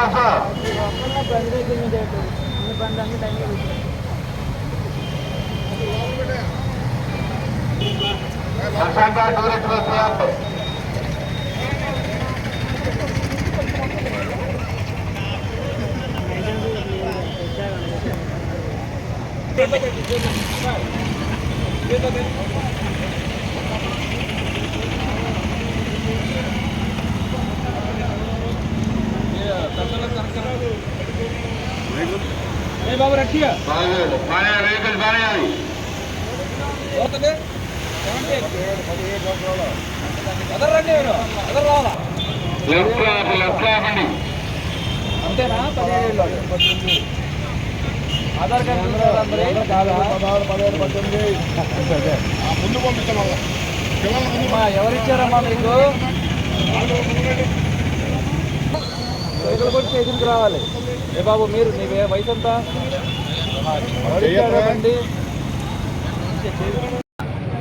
బాబు రక్షిగా వెహికల్ బాగా left off left ఆఫండి అంతేనా? పదిహేడు ఆధార్ కార్డు? కాదా? ముందు పంపిస్తాం పిల్లల ముందు అమ్మా, ఎవరిచ్చారమ్మా మీకు? స్టేషన్కి రావాలి. ఏ బాబు మీరు నీ వే- వయసు ఎంత?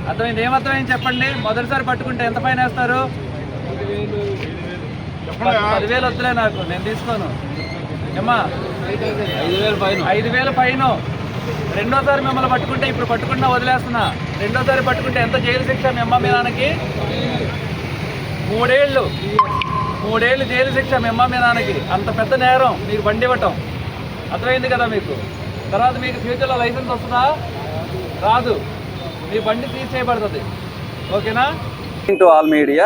అర్థమైంది? ఏమర్థమైంది చెప్పండి? మొదటిసారి పట్టుకుంటే ఎంత ఫైన్ వేస్తారు? పది- పదివేలు వద్దులే నాకు నేను తీసుకోను. ఏమ్మా? ఐదు వేలు ఫైన్. ఐదు వేలు ఫైన్. రెండోసారి మిమ్మల్ని పట్టుకుంటే ఇప్పుడు పట్టుకున్నా వదిలేస్తున్నా. రెండోసారి పట్టుకుంటే ఎంత జైలు శిక్ష మీ అమ్మ మీ నాన్నకి? మూడేళ్ళు. మూడేళ్ళు జైలు శిక్ష మీ అమ్మ మీ నాన్నకి. అంత పెద్ద నేరం. మీరు బండి ఇవ్వటం. అర్థమైంది కదా మీకు? తర్వాత మీకు ఫ్యూచర్లో లైసెన్స్ వస్తుందా? రాదు. మీ బండి సీజ్ చేయబడుతుంది. ఓకేనా? To all media.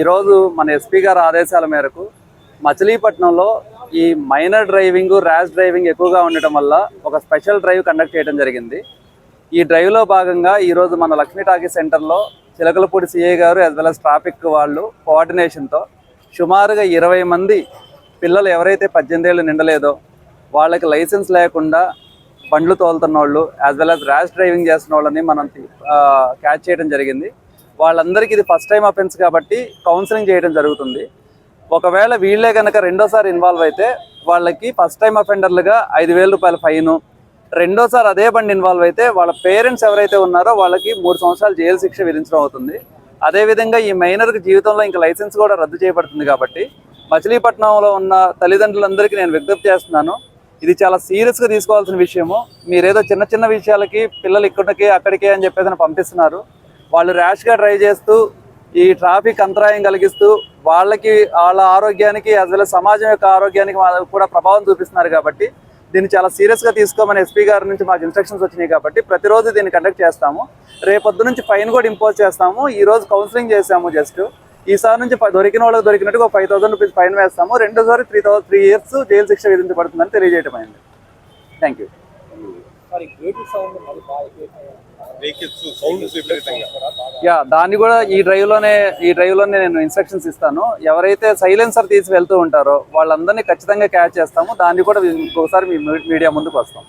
ఈరోజు మన ఎస్పీ గారి ఆదేశాల మేరకు మచిలీపట్నంలో ఈ మైనర్ డ్రైవింగ్ ర్యాష్ డ్రైవింగ్ ఎక్కువగా ఉండటం వల్ల ఒక స్పెషల్ డ్రైవ్ కండక్ట్ చేయడం జరిగింది. ఈ డ్రైవ్లో భాగంగా ఈరోజు మన లక్ష్మీ టాకీ సెంటర్లో చిలకలపూడి సిఐ గారు యాజ్ వెల్ అస్ ట్రాఫిక్ వాళ్ళు కోఆర్డినేషన్తో సుమారుగా ఇరవై మంది పిల్లలు ఎవరైతే పద్దెనిమిది ఏళ్ళు నిండలేదో వాళ్ళకి లైసెన్స్ లేకుండా బండ్లు తోలుతున్న వాళ్ళు as well as rash driving చేస్తున్న వాళ్ళని మనం క్యాచ్ చేయడం జరిగింది. వాళ్ళందరికీ ఇది ఫస్ట్ టైం అఫెన్స్ కాబట్టి కౌన్సిలింగ్ చేయడం జరుగుతుంది. ఒకవేళ వీళ్ళే కనుక రెండోసారి ఇన్వాల్వ్ అయితే వాళ్ళకి ఫస్ట్ టైం అఫెండర్లుగా ఐదు వేల రూపాయల ఫైను. రెండోసారి అదే బండి ఇన్వాల్వ్ అయితే వాళ్ళ పేరెంట్స్ ఎవరైతే ఉన్నారో వాళ్ళకి మూడు సంవత్సరాలు జైలు శిక్ష విధించడం అవుతుంది. అదేవిధంగా ఈ మైనర్కి జీవితంలో ఇంకా లైసెన్స్ కూడా రద్దు చేయబడుతుంది కాబట్టి మచిలీపట్నంలో ఉన్న తల్లిదండ్రులందరికీ నేను విజ్ఞప్తి చేస్తున్నాను. ఇది చాలా సీరియస్గా తీసుకోవాల్సిన విషయము. మీరేదో చిన్న చిన్న విషయాలకి పిల్లలు ఇక్కడికి అక్కడికి అని చెప్పేసి పంపిస్తున్నారు. వాళ్ళు ర్యాష్గా డ్రైవ్ చేస్తూ ఈ ట్రాఫిక్ అంతరాయం కలిగిస్తూ వాళ్ళకి వాళ్ళ ఆరోగ్యానికి యాజ్ వెల్ సమాజం యొక్క ఆరోగ్యానికి వాళ్ళకి కూడా ప్రభావం చూపిస్తున్నారు కాబట్టి దీన్ని చాలా సీరియస్గా తీసుకోమని ఎస్పీ గారి నుంచి మాకు ఇన్స్ట్రక్షన్స్ వచ్చినాయి కాబట్టి ప్రతిరోజు దీన్ని కండక్ట్ చేస్తాము. రేపొద్దు నుంచి ఫైన్ కూడా ఇంపోజ్ చేస్తాము. ఈ రోజు కౌన్సిలింగ్ చేసాము జస్ట్ ఈసారి నుంచి దొరికిన వాళ్ళకి దొరికినట్టుగా ఫైవ్ థౌసండ్ రూపీస్ ఫైన్ వేస్తాము. రెండోసారి three thousand three years jail శిక్ష విధించబడుతుందని తెలియజేయడం అయింది థ్యాంక్ యూ యా దాన్ని కూడా ఈ డ్రైవ్లోనే ఈ డ్రైవ్లోనే నేను ఇన్స్ట్రక్షన్స్ ఇస్తాను. ఎవరైతే సైలెన్సర్ తీసి వెళ్తూ ఉంటారో వాళ్ళందరినీ ఖచ్చితంగా క్యాచ్ చేస్తాము. దాన్ని కూడా ఇంకోసారి మీ మీడియా ముందుకు వస్తాం.